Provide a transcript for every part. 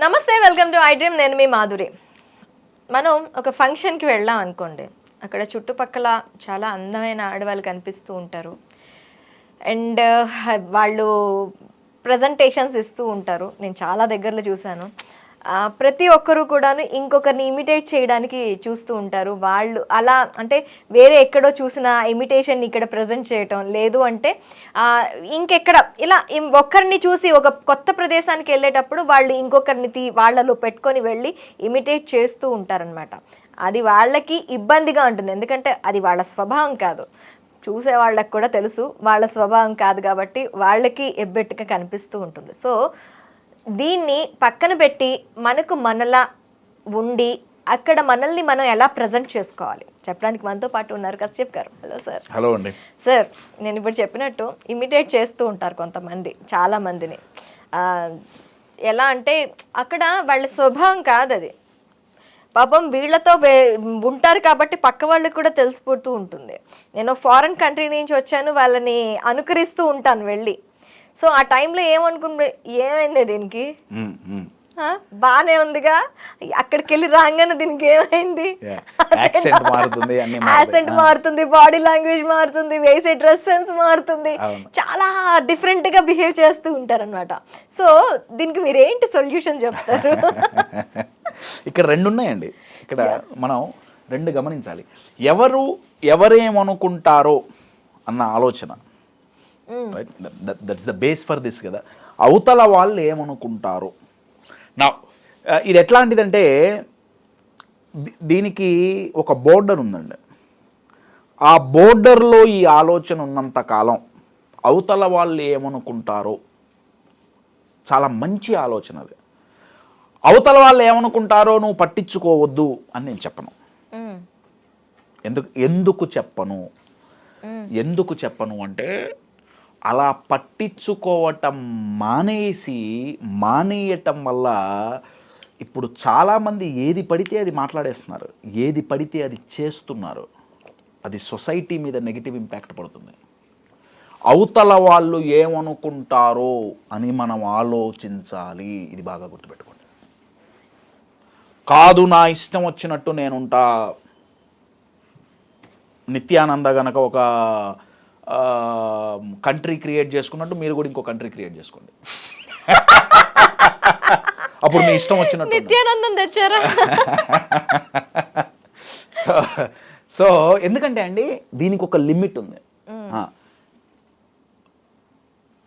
నమస్తే welcome to I dream నేను మీ మాధురి. మనం ఒక ఫంక్షన్కి వెళ్ళాం అనుకోండి. అక్కడ చుట్టుపక్కల చాలా అందమైన ఆడవాళ్ళు కనిపిస్తూ ఉంటారు. అండ్ వాళ్ళు ప్రజెంటేషన్స్ ఇస్తూ ఉంటారు. నేను చాలా దగ్గరలో చూశాను. ప్రతి ఒక్కరూ కూడాను ఇంకొకరిని ఇమిటేట్ చేయడానికి చూస్తూ ఉంటారు. వాళ్ళు అలా అంటే వేరే ఎక్కడో చూసిన ఇమిటేషన్ ఇక్కడ ప్రజెంట్ చేయటం లేదు అంటే ఇంకెక్కడ ఇలా ఒక్కరిని చూసి ఒక కొత్త ప్రదేశానికి వెళ్ళేటప్పుడు వాళ్ళు ఇంకొకరిని తీ వాళ్ళలో పెట్టుకొని వెళ్ళి ఇమిటేట్ చేస్తూ ఉంటారనమాట అది వాళ్ళకి ఇబ్బందిగా ఉంటుంది. ఎందుకంటే అది వాళ్ళ స్వభావం కాదు. చూసే వాళ్ళకి కూడా తెలుసు. వాళ్ళ స్వభావం కాదు కాబట్టి వాళ్ళకి ఎబ్బెట్టుగా కనిపిస్తూ ఉంటుంది. సో దీన్ని పక్కన పెట్టి మనకు మనలా ఉండి అక్కడ మనల్ని మనం ఎలా ప్రజెంట్ చేసుకోవాలి? చెప్పడానికి మనతో పాటు ఉన్నారు కశ్యప్ గారు. హలో సార్ హలో అండి. సార్ నేను ఇప్పుడు చెప్పినట్టు ఇమిటేట్ చేస్తూ ఉంటారు కొంతమంది చాలా మందిని ఎలా అంటే అక్కడ వాళ్ళ స్వభావం కాదు అది పాపం వీళ్ళతో ఉంటారు కాబట్టి పక్క వాళ్ళకి కూడా తెలిసిపోతూ ఉంటుంది. నేను ఫారెన్ కంట్రీ నుంచి వచ్చాను వాళ్ళని అనుకరిస్తూ ఉంటాను వెళ్ళి. సో ఆ టైంలో ఏమనుకుంటే ఏమైంది దీనికి? బానే ఉందిగా. అక్కడికి వెళ్ళి రాగానే దీనికి ఏమైంది. యాక్సెంట్ మారుతుంది బాడీ లాంగ్వేజ్ మారుతుంది వేసే డ్రెస్ సెన్స్ మారుతుంది. చాలా డిఫరెంట్గా బిహేవ్ చేస్తూ ఉంటారన్నమాట. సో దీనికి మీరు ఏంటి సొల్యూషన్ చెప్తారు? ఇక్కడ రెండు ఉన్నాయండి ఇక్కడ మనం రెండు గమనించాలి. ఎవరు ఎవరేమనుకుంటారో అన్న ఆలోచన. That's the base for this కదా. అవతల వాళ్ళు ఏమనుకుంటారో? నా ఇది ఎట్లాంటిదంటే దీనికి ఒక బోర్డర్ ఉందండి. ఆ బోర్డర్లో ఈ ఆలోచన ఉన్నంత కాలం అవతల వాళ్ళు ఏమనుకుంటారో? చాలా మంచి ఆలోచన అది. అవతల వాళ్ళు ఏమనుకుంటారో నువ్వు పట్టించుకోవద్దు అని నేను చెప్పను. మ్మ్. ఎందుకు ఎందుకు చెప్పను? మ్మ్. ఎందుకు చెప్పను అంటే అలా పట్టించుకోవటం మానేసి మానేయటం వల్ల ఇప్పుడు చాలామంది ఏది పడితే అది మాట్లాడేస్తున్నారు. ఏది పడితే అది చేస్తున్నారు. అది సొసైటీ మీద నెగిటివ్ ఇంపాక్ట్ పడుతుంది. అవతల వాళ్ళు ఏమనుకుంటారో అని మనం ఆలోచించాలి. ఇది బాగా గుర్తుపెట్టుకోండి. కాదు నా ఇష్టం వచ్చినట్టు నేనుంటా. నిత్యానంద గనక ఒక కంట్రీ క్రియేట్ చేసుకున్నట్టు మీరు కూడా ఇంకో కంట్రీ క్రియేట్ చేసుకోండి. అప్పుడు మీ ఇష్టం వచ్చినట్టు. నిత్యానందం తెచ్చారా? సో సో ఎందుకంటే అండి దీనికి ఒక లిమిట్ ఉంది. ఆ.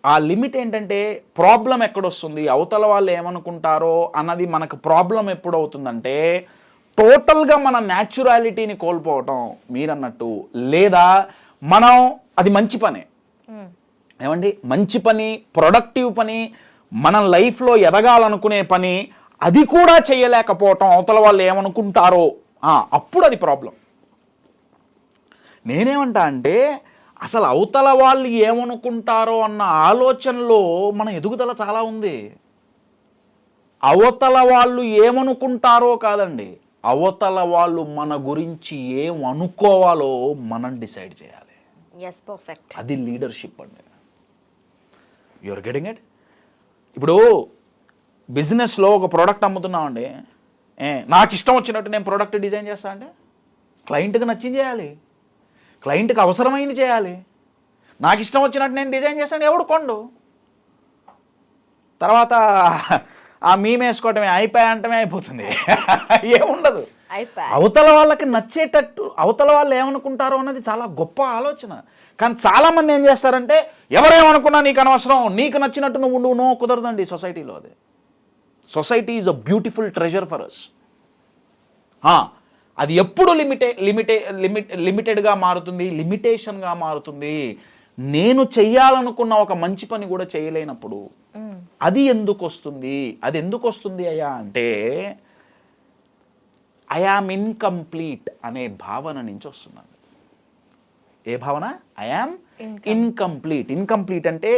ఆ లిమిట్ ఏంటంటే ప్రాబ్లం ఎక్కడొస్తుంది అవతల వాళ్ళు ఏమనుకుంటారో అన్నది మనకు ప్రాబ్లం ఎప్పుడు అవుతుందంటే టోటల్గా మన న్యాచురాలిటీని కోల్పోవటం మీరన్నట్టు. లేదా మనం అది మంచి పనే. ఏమండి? మంచి పని ప్రొడక్టివ్ పని మనం లైఫ్లో ఎదగాలనుకునే పని అది కూడా చేయలేకపోవటం అవతల వాళ్ళు ఏమనుకుంటారో అప్పుడు అది ప్రాబ్లం నేనేమంటా అంటే అసలు అవతల వాళ్ళు ఏమనుకుంటారో అన్న ఆలోచనలో మన ఎదుగుదల చాలా ఉంది. అవతల వాళ్ళు ఏమనుకుంటారో కాదండి. అవతల వాళ్ళు మన గురించి ఏం అనుకోవాలో మనం డిసైడ్ చేయాలి. ఎస్ పర్ఫెక్ట్ అది లీడర్షిప్ అండి. యువర్ గెటింగ్ ఇట్ ఇప్పుడు బిజినెస్లో ఒక ప్రోడక్ట్ అమ్ముతున్నామండి. ఏ నాకు ఇష్టం వచ్చినట్టు నేను ప్రోడక్ట్ డిజైన్ చేస్తా అంటే క్లయింట్కి నచ్చింది చేయాలి. క్లయింట్కి అవసరమైంది చేయాలి. నాకు ఇష్టం వచ్చినట్టు నేను డిజైన్ చేస్తాను ఎవడు కొండు? తర్వాత ఆ మేమేసుకోవటమే అయిపోయి అయిపోయా అంటమే అయిపోతుంది. ఏముండదు. అవతల వాళ్ళకి నచ్చేటట్టు అవతల వాళ్ళు ఏమనుకుంటారో అన్నది చాలా గొప్ప ఆలోచన. కానీ చాలామంది ఏం చేస్తారంటే ఎవరేమనుకున్నా నీకు అనవసరం నీకు నచ్చినట్టు నువ్వు నువ్వు నో కుదరదండి సొసైటీలో అది. Society is a beautiful treasure for us అది ఎప్పుడు లిమిటే లిమిటే లిమిట్ లిమిటెడ్గా మారుతుంది లిమిటేషన్గా మారుతుంది. నేను చెయ్యాలనుకున్న ఒక మంచి పని కూడా చేయలేనప్పుడు. అది ఎందుకు వస్తుంది? అది ఎందుకు వస్తుంది అయ్యా అంటే ఐఆమ్ ఇన్కంప్లీట్ అనే భావన నుంచి వస్తుందండి ఏ భావన? ఐఆమ్ ఇన్కంప్లీట్ ఇన్కంప్లీట్ అంటే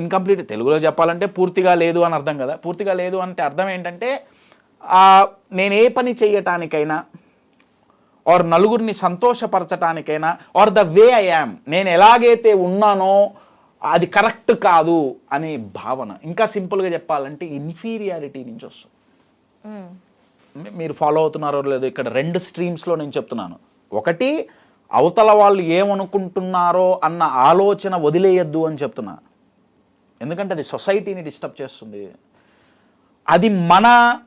ఇన్కంప్లీట్ తెలుగులో చెప్పాలంటే పూర్తిగా లేదు అని అర్థం కదా. పూర్తిగా లేదు అంటే అర్థం ఏంటంటే నేను ఏ పని చేయటానికైనా ఆర్ నలుగురిని సంతోషపరచటానికైనా or the way I am నేను ఎలాగైతే ఉన్నానో అది కరెక్ట్ కాదు అనే భావన. ఇంకా సింపుల్గా చెప్పాలంటే ఇన్ఫీరియారిటీ నుంచి వస్తుంది. మీరు ఫాలో అవుతున్నారో లేదో ఇక్కడ రెండు స్ట్రీమ్స్లో నేను చెప్తున్నాను. ఒకటి అవతల వాళ్ళు ఏమనుకుంటున్నారో అన్న ఆలోచన వదిలేయద్దు అని చెప్తున్నా. ఎందుకంటే అది సొసైటీని డిస్టర్బ్ చేస్తుంది. అది మన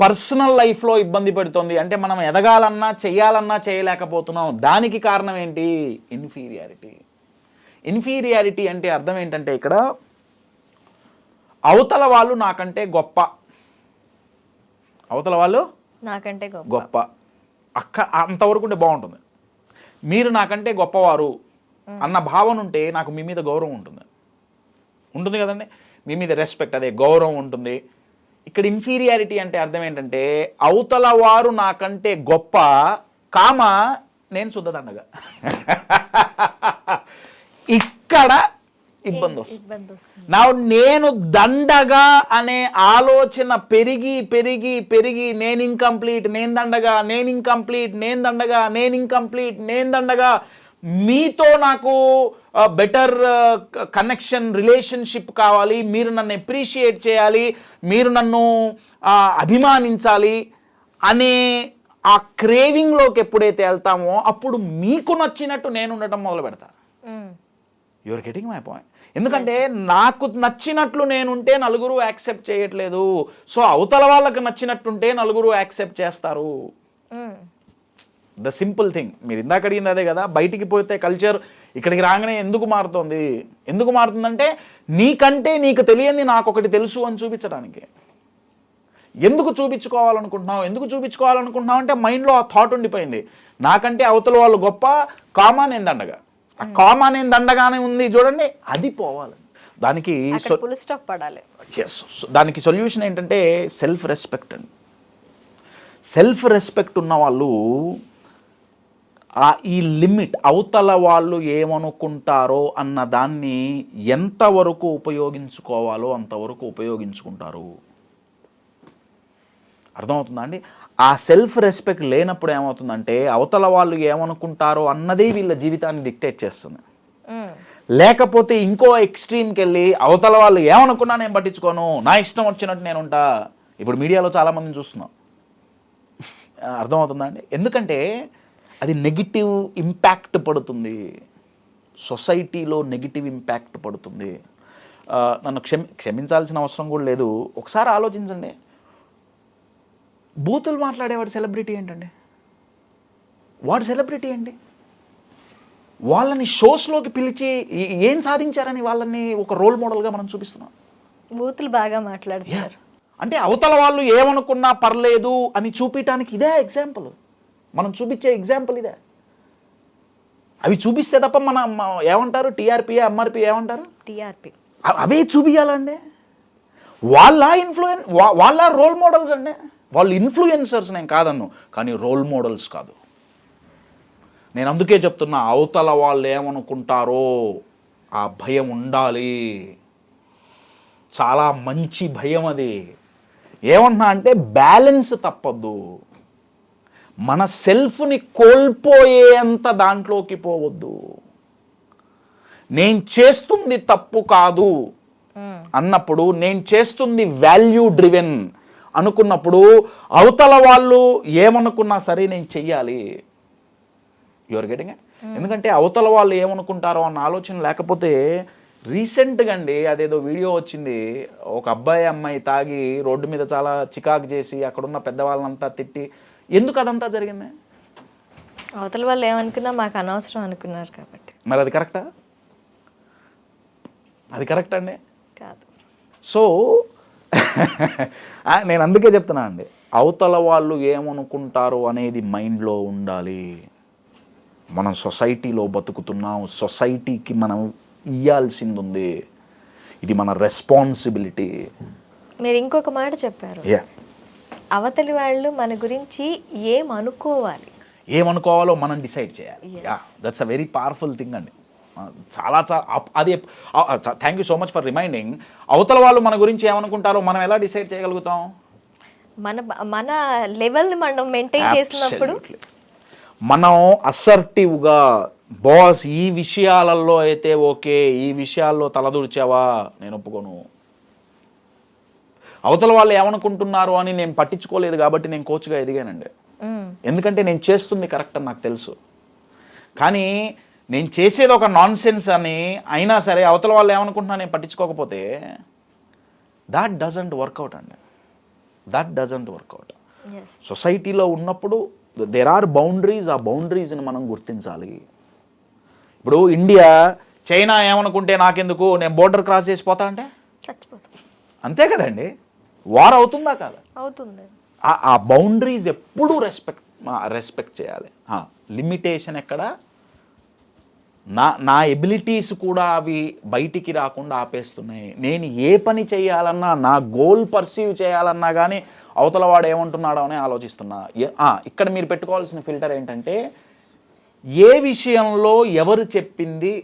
పర్సనల్ లైఫ్లో ఇబ్బంది పెడుతుంది. అంటే మనం ఎదగాలన్నా చేయాలన్నా చేయలేకపోతున్నాం. దానికి కారణం ఏంటి? ఇన్ఫీరియారిటీ ఇన్ఫీరియారిటీ అంటే అర్థం ఏంటంటే ఇక్కడ అవతల వాళ్ళు నాకంటే గొప్ప. అవతల వాళ్ళు నాకంటే గొప్ప. అక్క అంతవరకు ఉంటే బాగుంటుంది. మీరు నాకంటే గొప్పవారు అన్న భావన ఉంటే నాకు మీ మీద గౌరవం ఉంటుంది. ఉంటుంది కదండి? మీ మీద రెస్పెక్ట్ అదే గౌరవం ఉంటుంది. ఇక్కడ ఇన్ఫీరియారిటీ అంటే అర్థం ఏంటంటే అవతల వారు నాకంటే గొప్ప కామ నేను శుద్ధదండగా ఇక్కడ ఇబ్బంది వస్తుంది నా నేను దండగా అనే ఆలోచన పెరిగి పెరిగి పెరిగి నేను ఇంకంప్లీట్ నేను దండగా నేను ఇంకంప్లీట్ నేను దండగా నేను ఇంకంప్లీట్ నేను దండగా మీతో నాకు బెటర్ కనెక్షన్ రిలేషన్షిప్ కావాలి. మీరు నన్ను ఎప్రిషియేట్ చేయాలి. మీరు నన్ను అభిమానించాలి అనే ఆ క్రేవింగ్లోకి ఎప్పుడైతే వెళ్తామో అప్పుడు మీకు నచ్చినట్టు నేను ఉండటం మొదలు పెడతా. యువర్ గెటింగ్ మై పాయింట్ ఎందుకంటే నాకు నచ్చినట్లు నేనుంటే నలుగురు యాక్సెప్ట్ చేయట్లేదు. సో అవతల వాళ్ళకి నచ్చినట్టుంటే నలుగురు యాక్సెప్ట్ చేస్తారు. ద సింపుల్ థింగ్ మీరు ఇందాక అడిగింది అదే కదా బయటికి పోతే కల్చర్ ఇక్కడికి రాగానే ఎందుకు మారుతుంది? ఎందుకు మారుతుందంటే నీకంటే నీకు తెలియంది నాకు ఒకటి తెలుసు అని చూపించడానికి. ఎందుకు చూపించుకోవాలనుకుంటున్నావు? ఎందుకు చూపించుకోవాలనుకుంటున్నావు అంటే మైండ్లో ఆ థాట్ ఉండిపోయింది. నాకంటే అవతల వాళ్ళు గొప్ప కామా నేను దండగా ఆ కామా నేను దండగానే ఉంది చూడండి అది పోవాలి. దానికి పడాలి. ఎస్ దానికి సొల్యూషన్ ఏంటంటే సెల్ఫ్ రెస్పెక్ట్ అండి. సెల్ఫ్ రెస్పెక్ట్ ఉన్న వాళ్ళు ఆ ఈ లిమిట్ అవతల వాళ్ళు ఏమనుకుంటారో అన్న దాన్ని ఎంతవరకు ఉపయోగించుకోవాలో అంతవరకు ఉపయోగించుకుంటారు. అర్థమవుతుందా అండి? ఆ సెల్ఫ్ రెస్పెక్ట్ లేనప్పుడు ఏమవుతుందంటే అవతల వాళ్ళు ఏమనుకుంటారో అన్నదే వీళ్ళ జీవితాన్ని డిక్టేట్ చేస్తుంది. లేకపోతే ఇంకో ఎక్స్ట్రీమ్కి వెళ్ళి అవతల వాళ్ళు ఏమనుకున్నా నేను పట్టించుకోను నా ఇష్టం వచ్చినట్టు నేను ఉంటా. ఇప్పుడు మీడియాలో చాలామందిని చూస్తున్నాం. ఆ, అర్థమవుతుందా అండి? ఎందుకంటే అది నెగిటివ్ ఇంపాక్ట్ పడుతుంది. సొసైటీలో నెగిటివ్ ఇంపాక్ట్ పడుతుంది. నన్ను క్షమి క్షమించాల్సిన అవసరం కూడా లేదు. ఒకసారి ఆలోచించండి. బూతులు మాట్లాడేవాడు సెలబ్రిటీ ఏంటండి? వాడు సెలబ్రిటీ అండి వాళ్ళని షోస్లోకి పిలిచి ఏ- సాధించారని వాళ్ళని ఒక రోల్ మోడల్గా మనం చూపిస్తున్నాం. బూతులు బాగా మాట్లాడుతున్నారు. అంటే అవతల వాళ్ళు ఏమనుకున్నా పర్లేదు అని చూపించడానికి ఇదే ఎగ్జాంపుల్. మనం చూపించే ఎగ్జాంపుల్ ఇదే. అవి చూపిస్తే తప్ప మన ఏమంటారు? టీఆర్పీ ఎంఆర్పి ఏమంటారు? టీఆర్పీ. అవే చూపించాలండి వాళ్ళ ఇన్ఫ్లుయెన్ వాళ్ళ రోల్ మోడల్స్ అండి. వాళ్ళు ఇన్ఫ్లుయెన్సర్స్ నేను కాదన్ను కానీ రోల్ మోడల్స్ కాదు. నేను అందుకే చెప్తున్నా అవతల వాళ్ళు ఏమనుకుంటారో ఆ భయం ఉండాలి. చాలా మంచి భయం అది. ఏమన్నా అంటే బ్యాలెన్స్ తప్పద్దు మన సెల్ఫ్ని కోల్పోయేంత దాంట్లోకి పోవద్దు. నేను చేస్తుంది తప్పు కాదు. అన్నప్పుడు నేను చేస్తుంది వాల్యూ డ్రివెన్ అనుకున్నప్పుడు అవతల వాళ్ళు ఏమనుకున్నా సరే నేను చెయ్యాలి. యువర్ గెటింగ్ ఎందుకంటే అవతల వాళ్ళు ఏమనుకుంటారో అన్న ఆలోచన లేకపోతే రీసెంట్గా అండి అదేదో వీడియో వచ్చింది. ఒక అబ్బాయి అమ్మాయి తాగి రోడ్డు మీద చాలా చికాకు చేసి అక్కడున్న పెద్దవాళ్ళంతా తిట్టి ఎందుకు అదంతా జరిగింది? అవతల వాళ్ళు ఏమనుకున్నా మాకు అనవసరం అనుకున్నారు కాబట్టి. మరి అది కరెక్టా? అది కరెక్ట్ అండి? కాదు. సో నేను అందుకే చెప్తున్నా అండి. అవతల వాళ్ళు ఏమనుకుంటారో అనేది మైండ్లో ఉండాలి. మనం సొసైటీలో బతుకుతున్నాం సొసైటీకి మనం ఇయ్యాల్సింది ఉంది ఇది మన రెస్పాన్సిబిలిటీ. మీరు ఇంకొక మాట చెప్పారు. యా అవతలి వాళ్ళు మన గురించి ఏం అనుకోవాలి ఏమనుకోవాలో మనం డిసైడ్ చేయాలి. That's a very powerful thing అండి. చాలా చాలా అది thank you so much for reminding అవతల వాళ్ళు మన గురించి ఏమనుకుంటారో మనం ఎలా డిసైడ్ చేయగలుగుతాం? మన మన లెవెల్ మనం మెయింటైన్ చేసినప్పుడు. మనం అసర్టివ్గా బాస్ ఈ విషయాలలో అయితే ఓకే ఈ విషయాల్లో తలదూర్చావా? నేను ఒప్పుకోను. అవతల వాళ్ళు ఏమనుకుంటున్నారు అని నేను పట్టించుకోలేదు కాబట్టి నేను కోచ్గా ఎదిగానండి. ఎందుకంటే నేను చేస్తుంది కరెక్ట్ అని నాకు తెలుసు. కానీ నేను చేసేది ఒక నాన్ సెన్స్ అని అయినా సరే అవతల వాళ్ళు ఏమనుకుంటున్నా నేను పట్టించుకోకపోతే దాట్ డజంట్ వర్కౌట్ అండి. దట్ డజంట్ వర్కౌట్ సొసైటీలో ఉన్నప్పుడు దెర్ ఆర్ బౌండరీస్ ఆ బౌండరీస్ని మనం గుర్తించాలి. ఇప్పుడు ఇండియా చైనా ఏమనుకుంటే నాకెందుకు నేను బోర్డర్ క్రాస్ చేసి పోతా అంటే? అంతే కదండి. వార్ అవుతుందా కాదా? అవుతుంది. ఆ- ఆ బౌండరీస్ ఎప్పుడూ రెస్పెక్ట్ రెస్పెక్ట్ చేయాలి. లిమిటేషన్ ఎక్కడ? నా నా ఎబిలిటీస్ కూడా అవి బయటికి రాకుండా ఆపేస్తున్నాయి. నేను ఏ పని చేయాలన్నా నా గోల్ పర్సీవ్ చేయాలన్నా కానీ అవతల వాడు ఏమంటున్నాడో అని ఆలోచిస్తున్నా. ఇక్కడ మీరు పెట్టుకోవాల్సిన ఫిల్టర్ ఏంటంటే ఏ విషయంలో ఎవరు చెప్పింది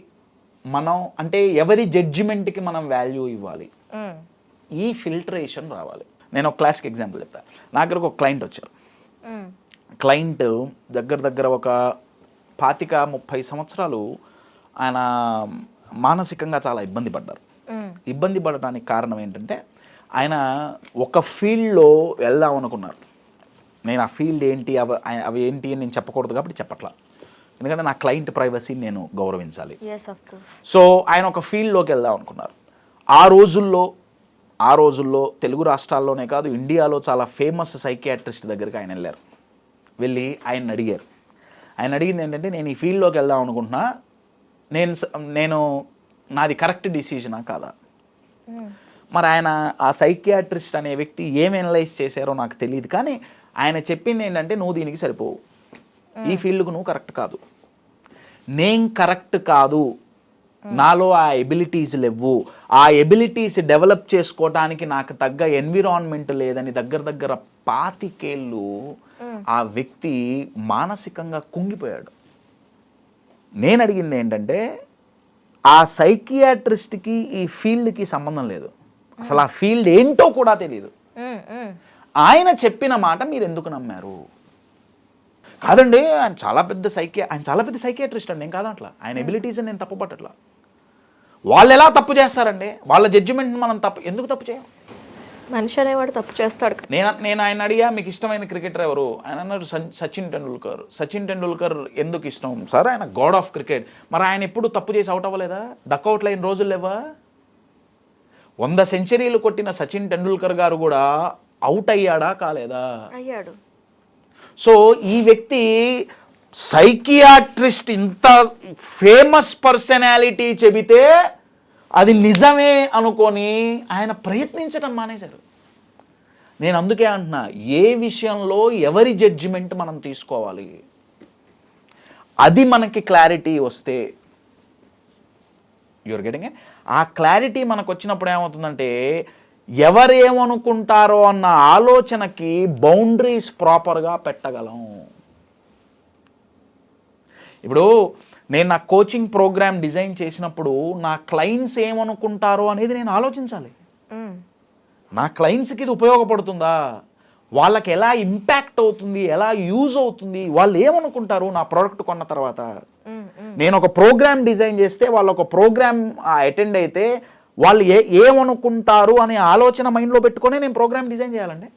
మనం అంటే ఎవరి జడ్జిమెంట్కి మనం వాల్యూ ఇవ్వాలి. ఈ ఫిల్టరేషన్ రావాలి. నేను ఒక క్లాసిక్ ఎగ్జాంపుల్ చెప్తాను నా దగ్గరకు ఒక క్లయింట్ వచ్చారు. క్లయింట్ దగ్గర దగ్గర ఒక పాతిక ముప్పై సంవత్సరాలు ఆయన మానసికంగా చాలా ఇబ్బంది పడ్డారు. ఇబ్బంది పడడానికి కారణం ఏంటంటే ఆయన ఒక ఫీల్డ్లో వెళ్దాం అనుకున్నారు. నేను ఆ ఫీల్డ్ ఏంటి అవి అవి ఏంటి అని నేను చెప్పకూడదు కాబట్టి చెప్పట్లా. ఎందుకంటే నా క్లయింట్ ప్రైవసీని నేను గౌరవించాలి. సో ఆయన ఒక ఫీల్డ్లోకి వెళ్దాం అనుకున్నారు. ఆ రోజుల్లో ఆ రోజుల్లో తెలుగు రాష్ట్రాల్లోనే కాదు ఇండియాలో చాలా ఫేమస్ సైకియాట్రిస్ట్ దగ్గరికి ఆయన వెళ్ళారు. వెళ్ళి ఆయన అడిగారు. ఆయన అడిగింది ఏంటంటే నేను ఈ ఫీల్డ్లోకి వెళ్దాం అనుకుంటున్నా నేను నేను నాది కరెక్ట్ డిసిజనా కాదా? మరి ఆయన ఆ సైకియాట్రిస్ట్ అనే వ్యక్తి ఏం ఎనలైజ్ చేశారో నాకు తెలియదు కానీ ఆయన చెప్పింది ఏంటంటే నువ్వు దీనికి సరిపోవు. ఈ ఫీల్డ్కు నువ్వు కరెక్ట్ కాదు. నేను కరెక్ట్ కాదు. నాలో ఆ ఎబిలిటీస్ లేవు. ఆ ఎబిలిటీస్ డెవలప్ చేసుకోవటానికి నాకు తగ్గ ఎన్విరాన్మెంట్ లేదని దగ్గర దగ్గర పాతికేళ్ళు ఆ వ్యక్తి మానసికంగా కుంగిపోయాడు. నేను అడిగింది ఏంటంటే ఆ సైకియాట్రిస్ట్కి ఈ ఫీల్డ్కి సంబంధం లేదు. అసలు ఆ ఫీల్డ్ ఏంటో కూడా తెలియదు. ఆయన చెప్పిన మాట మీరు ఎందుకు నమ్మారు? కాదండి ఆయన చాలా పెద్ద సైకియా ఆయన చాలా పెద్ద సైకియాట్రిస్ట్ అండి నేను కాదట్లా ఆయన ఎబిలిటీస్ నేను తప్పు పట్టట్లా వాళ్ళు ఎలా తప్పు చేస్తారండి? వాళ్ళ జడ్జిమెంట్ మనం తప్పు ఎందుకు తప్పు చేయం? మనిషి అనేవాడు తప్పు చేస్తాడు నేను నేను ఆయన అడిగా మీకు ఇష్టమైన క్రికెటర్ ఎవరు? ఆయన అన్నారు సచిన్ టెండూల్కర్. సచిన్ టెండూల్కర్ ఎందుకు ఇష్టం? సార్ ఆయన గాడ్ ఆఫ్ క్రికెట్. మరి ఆయన ఎప్పుడు తప్పు చేసి అవుట్ అవ్వలేదా? డక్అవుట్ లైన్ రోజులు లేవా? వంద సెంచరీలు కొట్టిన సచిన్ టెండూల్కర్ గారు కూడా అవుట్ అయ్యాడా కాలేదా? అయ్యాడు. సో ఈ వ్యక్తి సైకియాట్రిస్ట్ ఇంత ఫేమస్ పర్సనాలిటీ చెబితే అది నిజమే అనుకొని ఆయన ప్రయత్నించడం మానేశారు. నేను అందుకే అంటున్నా ఏ విషయంలో ఎవరి జడ్జిమెంట్ మనం తీసుకోవాలి? అది మనకి క్లారిటీ వస్తే యువర్ గెటింగ్ ఆ క్లారిటీ మనకు వచ్చినప్పుడు ఏమవుతుందంటే ఎవరేమనుకుంటారో అన్న ఆలోచనకి బౌండరీస్ ప్రాపర్గా పెట్టగలం. ఇప్పుడు నేను నా కోచింగ్ ప్రోగ్రామ్ డిజైన్ చేసినప్పుడు నా క్లయింట్స్ ఏమనుకుంటారో అనేది నేను ఆలోచించాలి. నా క్లయింట్స్కి ఇది ఉపయోగపడుతుందా? వాళ్ళకి ఎలా ఇంపాక్ట్ అవుతుంది? ఎలా యూజ్ అవుతుంది? వాళ్ళు ఏమనుకుంటారు నా ప్రోడక్ట్ కొన్న తర్వాత. నేను ఒక ప్రోగ్రామ్ డిజైన్ చేస్తే వాళ్ళు ఒక ప్రోగ్రామ్ అటెండ్ అయితే వాళ్ళు ఏ ఏమనుకుంటారు అనే ఆలోచన మైండ్లో పెట్టుకొని నేను ప్రోగ్రామ్ డిజైన్ చేయాలండి.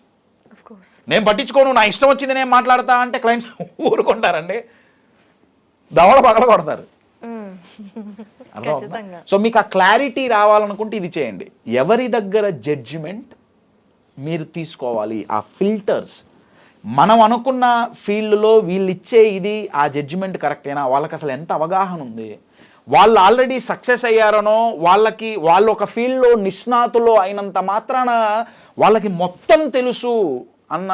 నేను పట్టించుకోను నా ఇష్టం వచ్చింది నేను మాట్లాడతా అంటే క్లయింట్స్ ఊరుకుంటారండి. దవడ పగల కొడతారు. సో మీకు ఆ క్లారిటీ రావాలనుకుంటే ఇది చేయండి. ఎవరి దగ్గర జడ్జిమెంట్ మీరు తీసుకోవాలి? ఆ ఫిల్టర్స్ మనం అనుకున్న ఫీల్డ్లో వీళ్ళు ఇచ్చే ఇది ఆ జడ్జిమెంట్ కరెక్టేనా వాళ్ళకి అసలు ఎంత అవగాహన ఉంది? వాళ్ళు ఆల్రెడీ సక్సెస్ అయ్యారనో వాళ్ళకి వాళ్ళు ఒక ఫీల్డ్లో నిష్ణాతులు అయినంత మాత్రాన వాళ్ళకి మొత్తం తెలుసు అన్న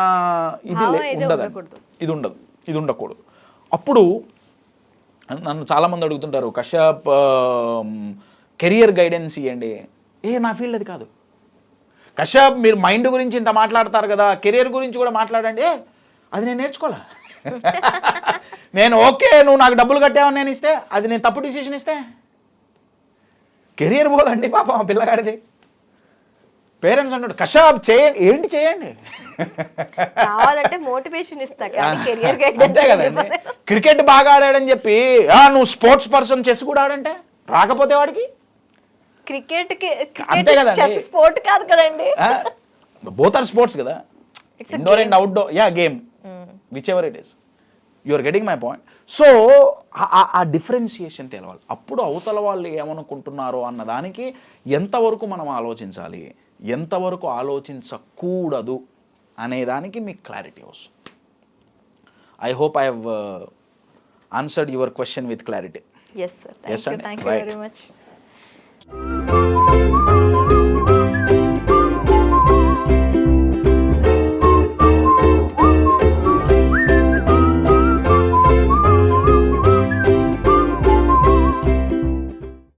ఇది. ఉండకూడదు. ఇది ఉండదు. ఇది ఉండకూడదు. అప్పుడు నన్ను చాలామంది అడుగుతుంటారు కశ్యప్ కెరియర్ గైడెన్స్ ఇవ్వండి ఏ నా ఫీల్డ్ అది కాదు. కశ్యప్ మీరు మైండ్ గురించి ఇంత మాట్లాడతారు కదా కెరియర్ గురించి కూడా మాట్లాడండి. ఏ అది నేను నేర్చుకోలే నేను ఓకే నువ్వు నాకు డబ్బులు కట్టావని నేను ఇస్తే అది నేను తప్పు డిసిషన్ ఇస్తే? కెరియర్ పోదండి పాపం పిల్లగాడిది. పేరెంట్స్ అంటాడు కషాబ్ చేయండి ఏంటి చేయండి? కావాలంటే మోటివేషన్ ఇస్తా కానీ కెరియర్ అంతే కదండి. క్రికెట్ బాగా ఆడాడని చెప్పి "ఆ, నువ్వు స్పోర్ట్స్ పర్సన్ చెస్ కూడా ఆడంటే? రాకపోతే వాడికి? క్రికెట్ అంతే కదండి. స్పోర్ట్ కాదు కదండి. బోత్ ఆర్ స్పోర్ట్స్ కదా. Indoor. And outdoor yeah game whichever it is you are getting my point so ఆ డిఫరెన్సియేషన్ తెలవాలి. అప్పుడు అవతల వాళ్ళు ఏమనుకుంటున్నారో అన్న దానికి ఎంతవరకు మనం ఆలోచించాలి? ఎంతవరకు ఆలోచించకూడదు అనే దానికి మీకు క్లారిటీ వస్తుంది I hope I have answered your question with clarity yes sir Yes, thank you. Very much